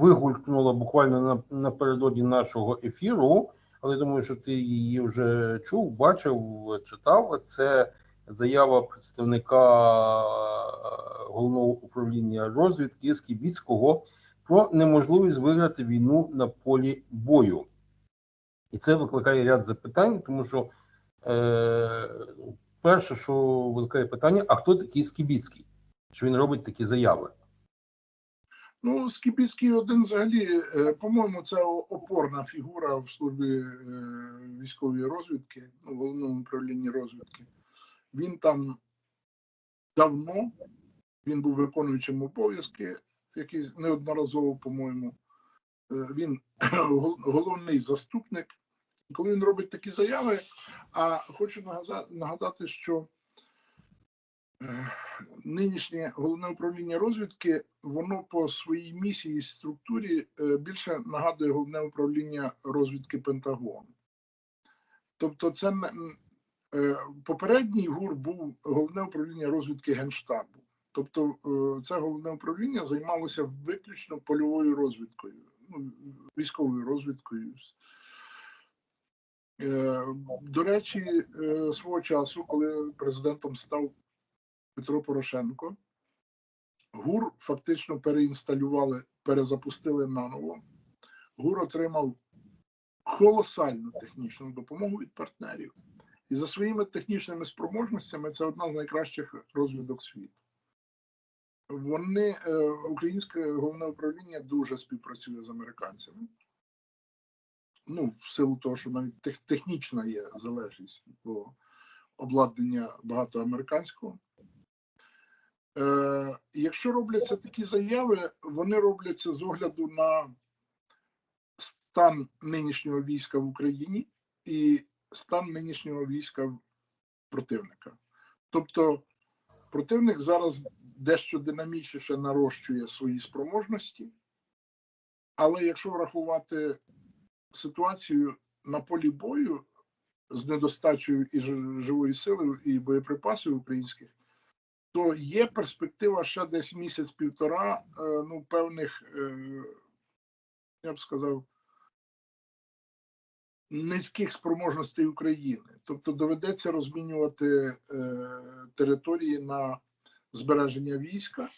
вигулькнула буквально на, напередодні нашого ефіру, але думаю, що ти її вже чув, бачив, читав. Це заява представника е, головного управління розвідки Скібіцького про неможливість виграти війну на полі бою. І це викликає ряд запитань, тому що е, перше, що викликає питання: а хто такий Скібіцький? Що він робить такі заяви? Ну, Скібіцький один взагалі, е, по-моєму, це опорна фігура в службі е, військової розвідки, ну, головному управлінні розвідки. Він там давно, він був виконуючим обов'язки, який неодноразово, по-моєму, е, він головний заступник. Коли він робить такі заяви, а хочу нагадати, що нинішнє головне управління розвідки, воно по своїй місії і структурі е, більше нагадує головне управління розвідки Пентагону. Тобто, це е, попередній ГУР був головне управління розвідки Генштабу. Тобто, е, це головне управління займалося виключно польовою розвідкою, ну, військовою розвідкою. До речі, свого часу, коли президентом став Петро Порошенко, ГУР фактично переінсталювали, перезапустили наново. ГУР отримав колосальну технічну допомогу від партнерів. І за своїми технічними спроможностями це одна з найкращих розвідок світу. Вони, е, українське головне управління дуже співпрацює з американцями. Ну, в силу того, що навіть технічна є залежність, бо обладнання багато американського. Е, якщо робляться такі заяви, вони робляться з огляду на стан нинішнього війська в Україні і стан нинішнього війська противника. Тобто противник зараз дещо динамічніше нарощує свої спроможності, але якщо врахувати ситуацію на полі бою з недостачею і живої сили, і боєприпасів українських, то є перспектива ще десь місяць-півтора, е, ну, певних, е, я б сказав, низьких спроможностей України. Тобто доведеться розмінювати е, території на збереження війська,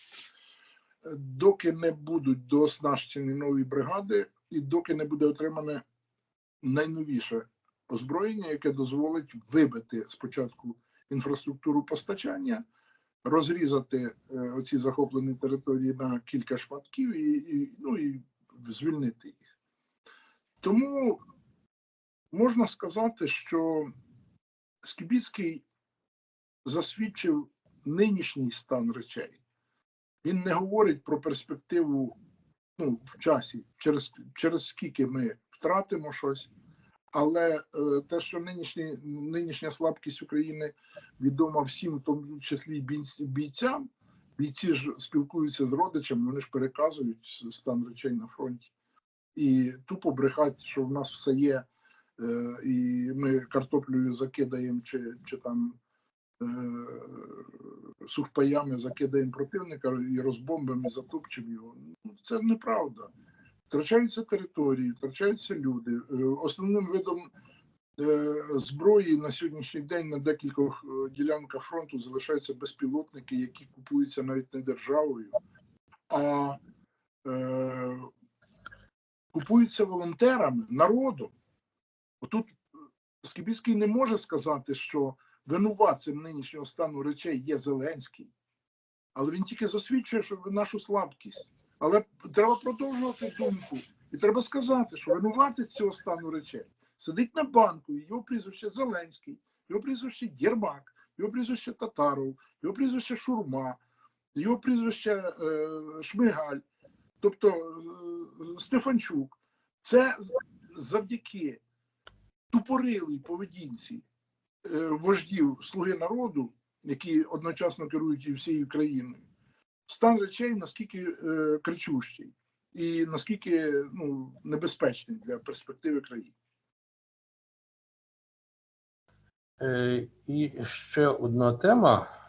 доки не будуть дооснащені нові бригади, і доки не буде отримане найновіше озброєння, яке дозволить вибити спочатку інфраструктуру постачання, розрізати е, оці захоплені території на кілька шматків і, і, ну, і звільнити їх. Тому можна сказати, що Скібіцький засвідчив нинішній стан речей. Він не говорить про перспективу ну, в часі, через, через скільки ми втратимо щось. Але е, те, що нинішні, нинішня слабкість України відома всім, в тому числі і бійцям, бійці ж спілкуються з родичами, вони ж переказують стан речей на фронті. І тупо брехать, що в нас все є, е, і ми картоплею закидаємо, чи, чи там е, сухпаями закидаємо противника і розбомбимо, і затопчемо його. Ну, Це неправда. Втрачаються території, втрачаються люди. Е, Основним видом е, зброї на сьогоднішній день на декількох е, ділянках фронту залишаються безпілотники, які купуються навіть не державою, а купуються волонтерами, народом. Отут Скібіцький не може сказати, що винуватцем нинішнього стану речей є Зеленський, але він тільки засвідчує, що нашу слабкість. Але треба продовжувати думку. І треба сказати, що винуватець цього стану речей сидить на банку, і його прізвище Зеленський, його прізвище Єрмак, його прізвище Татаров, його прізвище Шурма, його прізвище е, Шмигаль, тобто е, Стефанчук. Це завдяки тупорилій поведінці е, вождів Слуги народу, які одночасно керують і всією країною стан речей наскільки е, кричущий і наскільки ну, небезпечний для перспективи країни. Е, і ще одна тема,